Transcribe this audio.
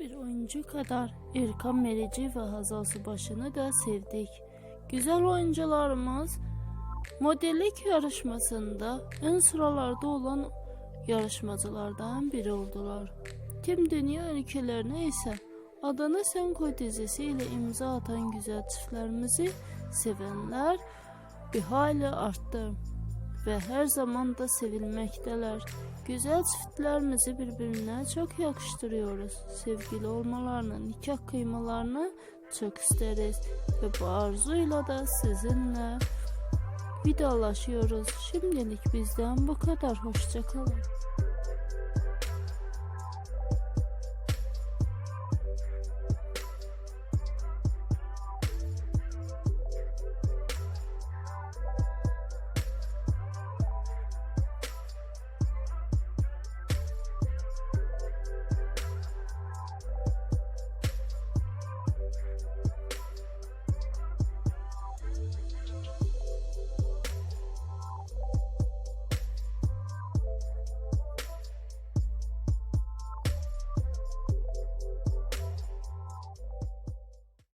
Bir oyuncu kadar İrkan Merici ve Hazal Subaşı'nı da sevdik. Güzel oyuncularımız modellik yarışmasında ön sıralarda olan yarışmacılardan biri oldular. Tüm dünya ülkelerine ise Adana Sen Koy dizisiyle imza atan güzel çiftlerimizi sevenler bir hayli arttı ve her zaman da sevilmekteler. Güzel çiftlerimizi birbirine çok yakıştırıyoruz. Sevgili olmalarını, nikah kıymalarını çok isteriz. Ve bu arzuyla da sizinle vidalaşıyoruz. Şimdilik bizden bu kadar. Hoşçakalın.